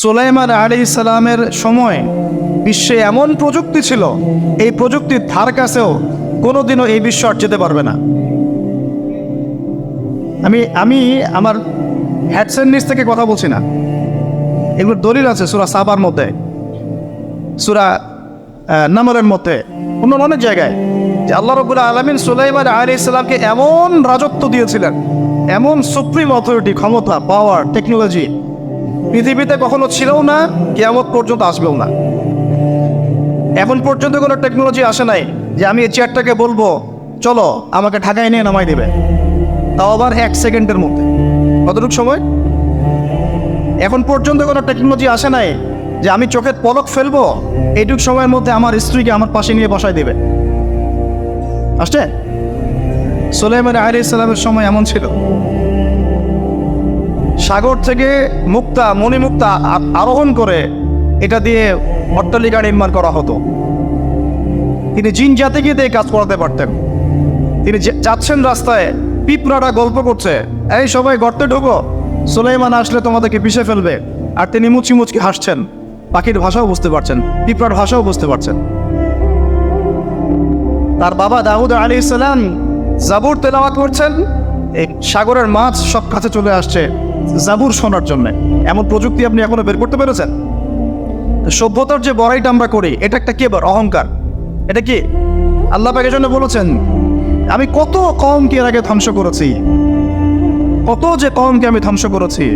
সুলাইমান আলী ইসলামের সময় বিশ্বে এমন প্রযুক্তি ছিল এই প্রযুক্তির ধার কাছেও কোনোদিনও এই বিশ্ব আর যেতে পারবে না। আমি আমি আমার হ্যাডসেট নিচ থেকে কথা বলছি না। এগুলোর দলিল আছে সুরা সাবার মধ্যে সুরা আহ, নামলের মধ্যে অন্য অনেক জায়গায় যে আল্লাহ রবুল্লা আলমিন সুলাইমান আলী ইসলামকে এমন রাজত্ব দিয়েছিলেন এমন সুপ্রিম অথরিটি ক্ষমতা পাওয়ার টেকনোলজি পৃথিবীতে কখনো ছিলও না, কেয়ামত পর্যন্ত আসবেও না। এখন পর্যন্ত কোনো টেকনোলজি আসে নাই যে আমি এই চেয়ারটাকে বলব, চলো, আমাকে ঢাকায় নিয়ে নামাই দেবে। তাও আবার এক সেকেন্ডের মধ্যে। কতটুকু সময়? এখন পর্যন্ত কোনো টেকনোলজি আসে নাই যে আমি চোখের পলক ফেলব, এইটুক সময়ের মধ্যে আমার স্ত্রীকে আমার পাশে নিয়ে বসায় দেবে। আসছে? সোলেমান আলী ইসলামের সময় এমন ছিল। সাগর থেকে মুক্তা মণিমুক্তা আরোহণ করে এটা দিয়ে অট্টালিকা নির্মাণ করা হতো। তিনি জিন জাতিকে দিয়ে কাজ করাতে পারতেন। তিনি যাচ্ছেন রাস্তায় পিঁপড়াটা গল্প করছে, এই সবাই গর্তে ঢোকো, সুলাইমান আসলে তোমাদেরকে পিষে ফেলবে। আর তিনি মুচি মুচকি হাসছেন। পাখির ভাষাও বুঝতে পারছেন, পিঁপড়ার ভাষাও বুঝতে পারছেন। তার বাবা দাউদ আলী ইসলাম জাবুর তেলাওয়াত করছেন। এই সাগরের মাছ সব কাছে চলে আসছে। জাবুর শোনার জন্য। এমন প্রযুক্তি আপনি এখনও বের করতে পেরেছেন? সভ্যতার যে বড়াইটা আমরা করি, এটা একটা কি এবার? অহংকার। এটা কি? আল্লাহ পাকের জন্য বলেছেন, আমি কত কমকে এর আগে ধ্বংস করেছি। কত যে কমকে আমি ধ্বংস করেছি।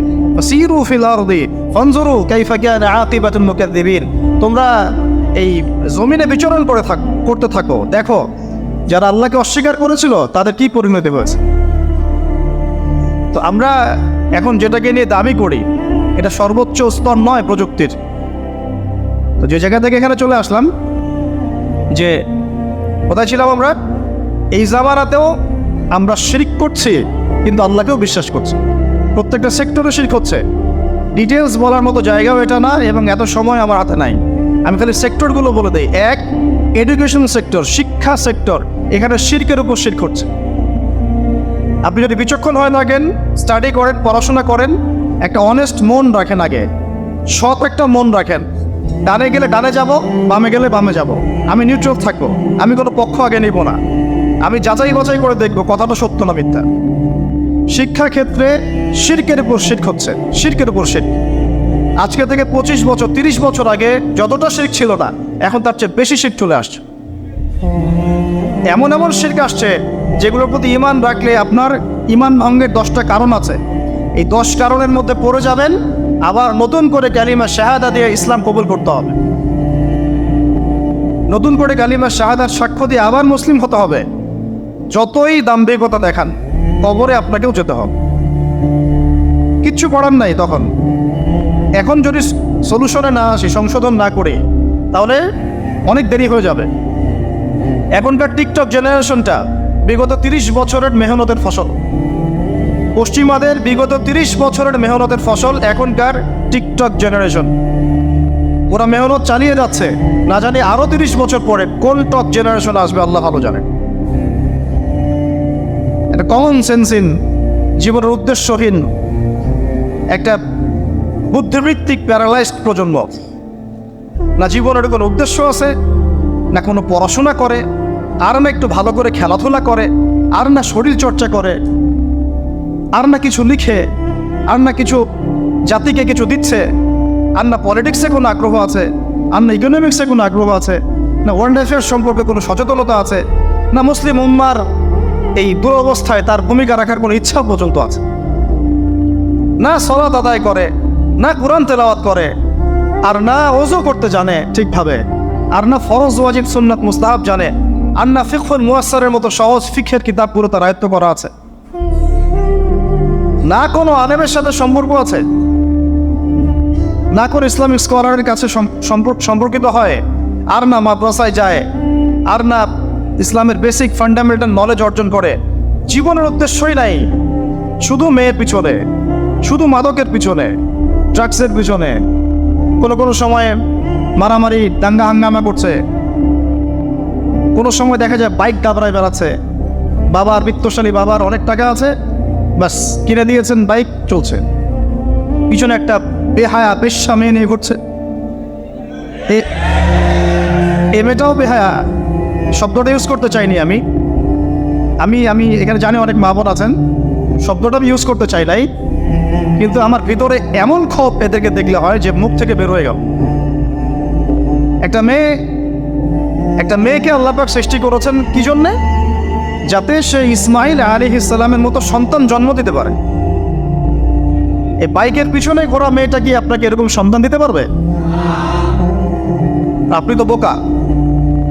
সিরু ফিল আরদি, ফানজুরু কাইফা কানা আকিবাতুল মুকাদ্দিবিন। তোমরা এই জমিনে বিচরণ করে থাক, করতে থাকো। দেখো, যারা আল্লাহকে অস্বীকার করেছিল, তাদের কি পরিণতি হয়েছে? তো আমরা এখন যেটাকে নিয়ে দাবি করি, এটা সর্বোচ্চ স্তর নয় প্রযুক্তির। তো যে জায়গা থেকে এখানে চলে আসলাম, যে কোথায় ছিলাম আমরা? এই জামানাতেও আমরা শিরিক করছি, কিন্তু আল্লাহকেও বিশ্বাস করছি। প্রত্যেকটা সেক্টরে শিরিক হচ্ছে। ডিটেলস বলার মতো জায়গাও এটা না, এবং এত সময় আমার হাতে নাই। আমি খালি সেক্টরগুলো বলে দিই। এক এডুকেশন সেক্টর শিক্ষা সেক্টর এখানে শিরকের উপর শির্ক হচ্ছে। আপনি যদি বিচক্ষণ হয়ে থাকেন স্টাডি করেন, পড়াশোনা করেন, একটা অনেস্ট মন রাখেন আগে। সৎ একটা মন রাখেন। ডানে গেলে ডানে যাব, বামে গেলে বামে যাব। আমি নিউট্রাল থাকব। আমি কোনো পক্ষ আগে নিব না। আমি যাচাই বাছাই করে দেখব, কথাটা সত্য না মিথ্যা। শিক্ষা ক্ষেত্রে শির্কের উপর শির্ক হচ্ছে শির্কের উপর শির্ক আজকে থেকে পঁচিশ বছর, তিরিশ বছর আগে যতটা শির্ক ছিল না, এখন তার চেয়ে বেশি শির্ক চলে আসছে। এমন এমন শির্ক আসছে, যেগুলোর প্রতি ইমান রাখলে আপনার ইমান ভঙ্গের দশটা কারণ আছে। এই দশ কারণের মধ্যে পড়ে যাবেন, আবার নতুন করে ক্যালিমা শাহাদা দিয়ে ইসলাম কবুল করতে হবে। নতুন করে কালিমা শাহাদার সাক্ষ্য দিয়ে আবার মুসলিম হতে হবে। যতই দাম্ভিকতা দেখান, কবরে আপনাকেও যেতে হবে। কিচ্ছু করার নাই তখন। এখন যদি সলিউশনে না আসি, সংশোধন না করে, তাহলে অনেক দেরি হয়ে যাবে। এখনকার টিকটক জেনারেশনটা বিগত তিরিশ বছরের মেহনতের ফসল। পশ্চিমাদের বিগত তিরিশ বছরের মেহনতের ফসল এখনকার টিকটক জেনারেশন। ওরা মেহনত চালিয়ে যাচ্ছে। না জানি আরও তিরিশ বছর পরে কোন টক জেনারেশন আসবে, আল্লাহ ভালো জানে। একটা কমন সেন্সিন জীবনের উদ্দেশ্যহীন একটা বুদ্ধিবৃত্তিক প্যারালাইজড প্রজন্ম। না জীবনের কোনো উদ্দেশ্য আছে, না কোনো পড়াশোনা করে আর না একটু ভালো করে খেলাধুলা করে আর না শরীর চর্চা করে আর না কিছু লিখে আর না কিছু জাতিকে কিছু দিচ্ছে আর না পলিটিক্সে কোনো আগ্রহ আছে আর না ইকোনমিক্সে কোনো আগ্রহ আছে, না ওয়ার্ল্ড অ্যাফেয়ার্স সম্পর্কে কোনো সচেতনতা আছে, না মুসলিম উম্মার এই দুরবস্থায় তার ভূমিকা রাখার কোনো ইচ্ছা পর্যন্ত আছে। না সলাত আদায় করে, না কোরআন তেলাওয়াত করে আর না ওজু করতে জানে ঠিকভাবে আর না ফরজ, ওয়াজিব, সুন্নাত, মুস্তাহাব জানে আর না ফিকফুল মুয়াসসারের মতো সহজ ফিখের কিতাব পুরো তার আয়ত্ত করা আছে। না কোনো আলেমের সাথে সম্পর্ক আছে? না কোনো ইসলামিক স্কলারের কাছে সম্পর্কিত হয়? আর না মাদ্রাসায় যায়? আর না ইসলামের বেসিক ফান্ডামেন্টাল নলেজ অর্জন করে? জীবনের উদ্দেশ্যই নাই। শুধু মেয়ের পিছনে, শুধু মাদকের পিছনে, ড্রাগসের পিছনে। কোনো কোনো সময়ে মারামারি, দাঙ্গা হাঙ্গামা করছে। কোনো সময় দেখা যায় বাইক দাবড়ায় বেড়াচ্ছে। বাবার বিত্তশালী বাবার অনেক টাকা আছে বাস কিনে দিয়েছেন, বাইক চলছে। পিছনে একটা বেহায়া, বেশ্যা মেয়ে নিয়ে ঘুরছে। এ- মেয়েটাও বেহায়া। শব্দটা ইউজ করতে চাইনি আমি। আমি আমি, এখানে জানি অনেক মা বোন আছেন। শব্দটা আমি ইউজ করতে চাই নাই। কিন্তু আমার ভিতরে এমন ক্ষোভ এদেরকে দেখলে হয় যে মুখ থেকে বের হয়ে গেল। একটা মেয়ে একটা মেয়েকে আল্লাপাক সৃষ্টি করেছেন কি জন্যে? যাতে সে ইসমাইল আলী ইসলামের মতো সন্তান জন্ম দিতে পারে। এই বাইকের পিছনে ঘোরা মেয়েটা কি আপনাকে এরকম সন্তান দিতে পারবে? আপনি তো বোকা।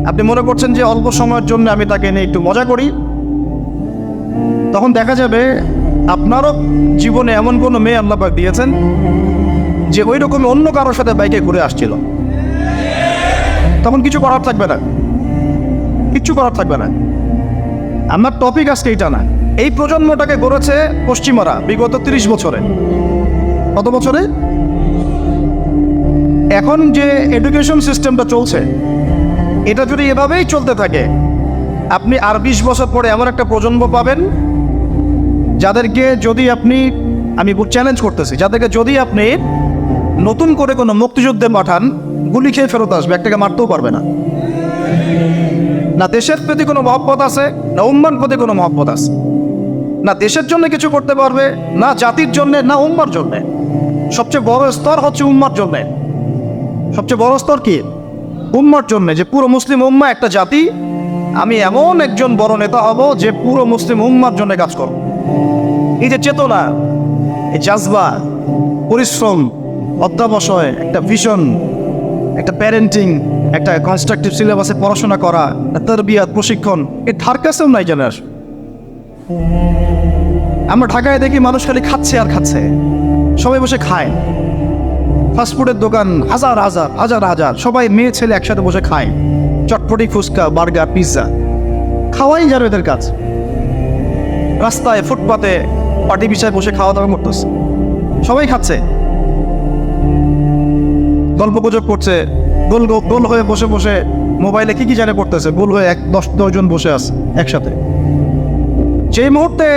আপনি মনে করছেন যে অল্প সময়ের জন্য আমি তাকে নিয়ে একটু মজা করি? তখন দেখা যাবে আপনারও জীবনে এমন কোনো মেয়ে আল্লাপাক দিয়েছেন যে ওই রকম অন্য কারোর সাথে বাইকে ঘুরে আসছিল। তখন কিছু করার থাকবে না। কিচ্ছু করার থাকবে না। আমার টপিক আজকে এইটা না। এই প্রজন্মটাকে গড়েছে পশ্চিমারা বিগত তিরিশ বছরে। কত বছরে? এখন যে এডুকেশন সিস্টেমটা চলছে, এটা যদি এভাবেই চলতে থাকে, আপনি আর বিশ বছর পরে এমন একটা প্রজন্ম পাবেন, যাদেরকে যদি আপনি, আমি চ্যালেঞ্জ করতেছি, যাদেরকে যদি আপনি নতুন করে কোনো মুক্তিযুদ্ধে পাঠান গুলি খেয়ে ফেরত আসবে, একটাকে মারতেও পারবে না। না দেশের প্রতি কোনো মহব্বত আছে, না উম্মার প্রতি কোনো মহব্বত আছে। না দেশের জন্য কিছু করতে পারবে, না জাতির জন্যে, না উম্মার জন্যে। সবচেয়ে বড় স্তর হচ্ছে উম্মার জন্যে। সবচেয়ে বড় স্তর কি? উম্মার জন্যে, যে পুরো মুসলিম উম্মা একটা জাতি, আমি এমন একজন বড় নেতা হব যে পুরো মুসলিম উম্মার জন্য কাজ করব। এই যে চেতনা, এই জাজবা, পরিশ্রম অধ্যাবসায় একটা ভিশন একটা প্যারেন্টিং একটা কনস্ট্রাকটিভ সিলেবাসে পড়াশোনা করা তরবিয়াত, প্রশিক্ষণ, এর ধার কাছেও নাই জানে আস। আমরা ঢাকায় দেখি মানুষ খালি খাচ্ছে আর খাচ্ছে। সবাই বসে খায়। ফাস্টফুডের দোকান, হাজার হাজার হাজার হাজার, সবাই মেয়ে, ছেলে একসাথে বসে খায়। চটপটি ফুচকা, বার্গার পিৎজা খাওয়াই যাবে এদের কাজ। রাস্তায়, ফুটপাতে পাটি বিছায় বসে খাওয়া দাওয়া করতেছে। সবাই খাচ্ছে। গল্প গুজব করছে, গোল গোল হয়ে বসে বসে মোবাইলে কি কি জানে করতেছে গোল হয়ে এক দশ দশজন বসে আছে একসাথে। যে মুহূর্তে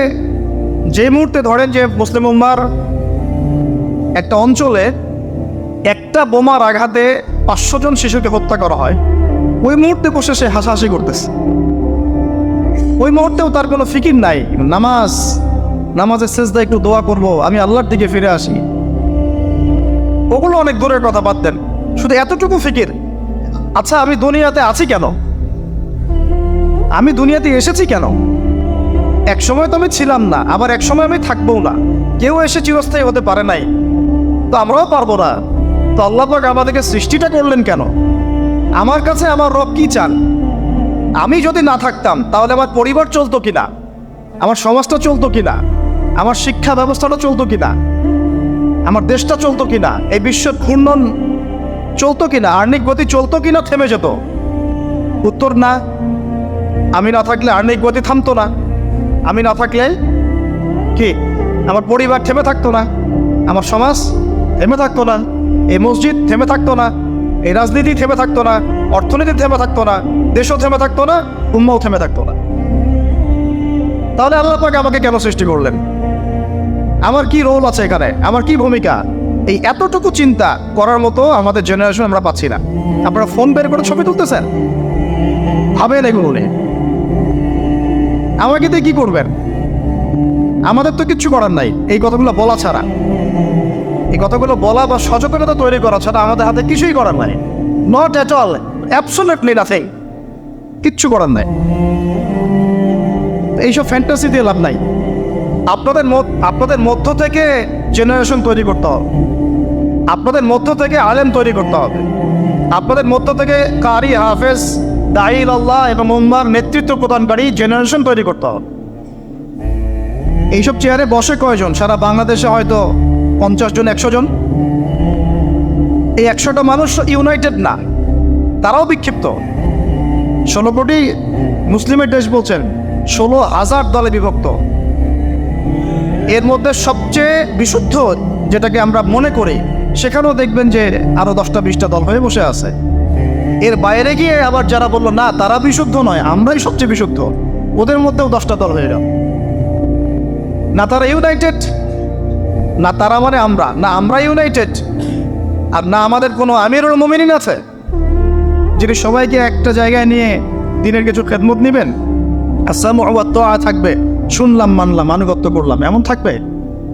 যে মুহূর্তে ধরেন যে মুসলিম উম্মার একটা অঞ্চলে একটা বোমার আঘাতে পাঁচশো জন শিশুকে হত্যা করা হয়, ওই মুহূর্তে বসে সে হাসাহাসি করতেছে। ওই মুহূর্তেও তার কোনো ফিকির নাই, নামাজ নামাজের শেষদা একটু দোয়া করব, আমি আল্লাহর দিকে ফিরে আসি। ওগুলো অনেক দূরের কথা, বাদ দেন। শুধু এতটুকু ফিকির। আচ্ছা আমি দুনিয়াতে আছি কেন? আমি দুনিয়াতে এসেছি কেন? এক সময় তো আমি ছিলাম না, আবার এক সময় আমি থাকবও না। কেউ এসে চিরস্থায়ী হতে পারে নাই। তো আমরাও পারব না। তো আল্লাপাক আমাদেরকে সৃষ্টিটা করলেন কেন? আমার কাছে আমার রব কি চান? আমি যদি না থাকতাম, তাহলে আমার পরিবার চলতো কিনা? আমার সমাজটা চলতো কিনা? আমার শিক্ষা ব্যবস্থাটা চলতো কিনা? আমার দেশটা চলতো কিনা? এই বিশ্বের ঘূর্ণন চলতো কিনা? আর্নিক গতি চলতো কিনা? থেমে যেত। উত্তর না। আমি না থাকলে আর্নিক গতি থামতো না। আমি না থাকলে কি? আমার পরিবার থেমে থাকতো না। আমার সমাজ থেমে থাকতো না। এই মসজিদ থেমে থাকতো না। এই রাজনীতি থেমে থাকতো না। অর্থনীতি থেমে থাকতো না। দেশও থেমে থাকতো না। উম্মাও থেমে থাকতো না। তাহলে আল্লাহ আমাকে কেন সৃষ্টি করলেন? আমার কি রোল আছে এখানে? আমার কি ভূমিকা? এই এতটুকু চিন্তা করার মতো আমাদের জেনারেশন আমরা পাচ্ছি না। আপনারা ফোন বের করে ছবি তুলতেছেন? ভাবেন এগুলো নিয়ে। আমাকে দিয়ে কি করবেন? আমাদের তো কিচ্ছু করার নাই। এই কথাগুলো বলা ছাড়া। এই কথাগুলো বলা বা সচেতনতা তৈরি করা ছাড়া আমাদের হাতে কিছুই করার নাই। Not at all absolutely nothing কিচ্ছু করার নাই। এইসব ফ্যান্টাসি দিয়ে লাভ নাই। আপনাদের আপনাদের মধ্য থেকে জেনারেশন তৈরি করতে হবে। আপনাদের মধ্য থেকে আলেম তৈরি করতে হবে। আপনাদের মধ্য থেকে কারি হাফেজ দাইল আল্লাহ এবং উম্মার নেতৃত্ব প্রদানকারী জেনারেশন তৈরি করতে হবে। এইসব চেয়ারে বসে কয়জন? সারা বাংলাদেশে হয়তো পঞ্চাশ জন, একশো জন। এই একশোটা মানুষ ইউনাইটেড না। তারাও বিক্ষিপ্ত। ষোলো কোটি মুসলিমের দেশ বলছেন, ষোলো হাজার দলে বিভক্ত। এর মধ্যে সবচেয়ে বিশুদ্ধ যেটাকে আমরা মনে করি, সেখানেও দেখবেন যে আরও দশটা বিশটা দল হয়ে বসে আছে। এর বাইরে গিয়ে আবার যারা বলল, না, তারা বিশুদ্ধ নয়, আমরাই সবচেয়ে বিশুদ্ধ। ওদের মধ্যেও দশটা দল হয়ে গেল। না তারা ইউনাইটেড, না তারা মানে আমরা, না আমরা ইউনাইটেড, আর না আমাদের কোনো আমিরুল মোমিনিন আছে, যিনি সবাইকে একটা জায়গায় নিয়ে দিনের কিছু খেদমত নেবেন। আসাম থাকবে। শুনলাম, মানলাম, আনুগত্য করলাম। এমন থাকবে?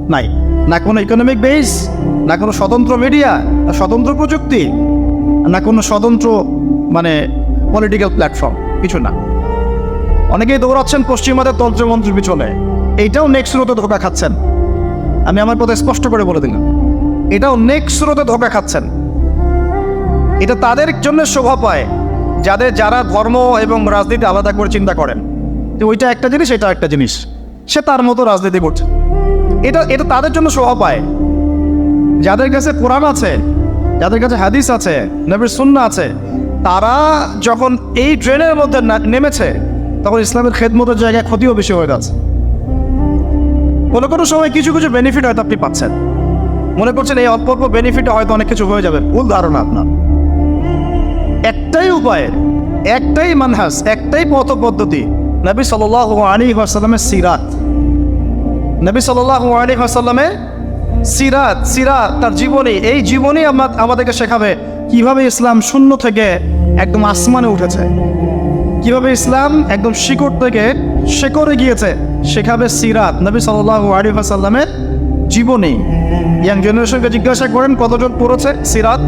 নাই। না কোনো ইকোনমিক বেস না কোনো স্বতন্ত্র মিডিয়া না স্বতন্ত্র প্রযুক্তি, না কোনো স্বতন্ত্র মানে পলিটিক্যাল প্ল্যাটফর্ম কিছু না। অনেকেই দৌড়াচ্ছেন পশ্চিমাদের তন্ত্রমন্ত্রের পিছনে। এইটাও নেক্সট স্রোতে ধোকা খাচ্ছেন। আমি আমার কথা স্পষ্ট করে বলে দিলাম। এটাও নেক্সট স্রোতে ধোকা খাচ্ছেন। এটা তাদের জন্য শোভা পায়, যাদের যারা ধর্ম এবং রাজনীতি আলাদা করে চিন্তা করেন। তো ওইটা একটা জিনিস, এটা একটা জিনিস। সে তার মতো রাজনীতি করছে। এটা এটা তাদের জন্য শোভা পায় যাদের কাছে কোরআন আছে, যাদের কাছে হাদিস আছে, নবীর সুন্না আছে, তারা যখন এই ট্রেনের মধ্যে নেমেছে, তখন ইসলামের খেদমতের জায়গায় ক্ষতিও বেশি হয়ে যাচ্ছে। কোনো কোনো সময় কিছু কিছু বেনিফিট হয়তো আপনি পাচ্ছেন। মনে করছেন এই অল্প অল্প বেনিফিটে হয়তো অনেক কিছু হয়ে যাবে। ভুল ধারণা আপনার। একটাই উপায়, একটাই মানহাস, একটাই পথ পদ্ধতি নবী সাল আলী আসাল্লামের সিরাত। নবী সাল আলী আসাল্লামের সিরাত সিরাত তার জীবনী। এই জীবনী আমা- আমাদেরকে শেখাবে কীভাবে ইসলাম শূন্য থেকে একদম আসমানে উঠেছে। কীভাবে ইসলাম একদম শিকড় থেকে শেকড়ে গিয়েছে, শেখাবে সিরাত। নবী সাল্লাহ আলী আসাল্লামের জীবনী। ইয়াং জেনারেশনকে জিজ্ঞাসা করেন, কতজন পড়েছে সিরাত?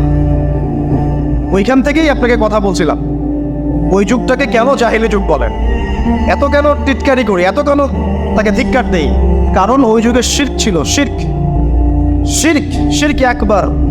ওইখান থেকেই আপনাকে কথা বলছিলাম। ওই যুগটাকে কেন জাহিলি যুগ বলেন? এত কেন টিটকারি করি? এত কেন তাকে ধিক্কার দেই? কারণ ওই যুগে শির্ক ছিল, শির্ক। শির্ক শির্ক একবার।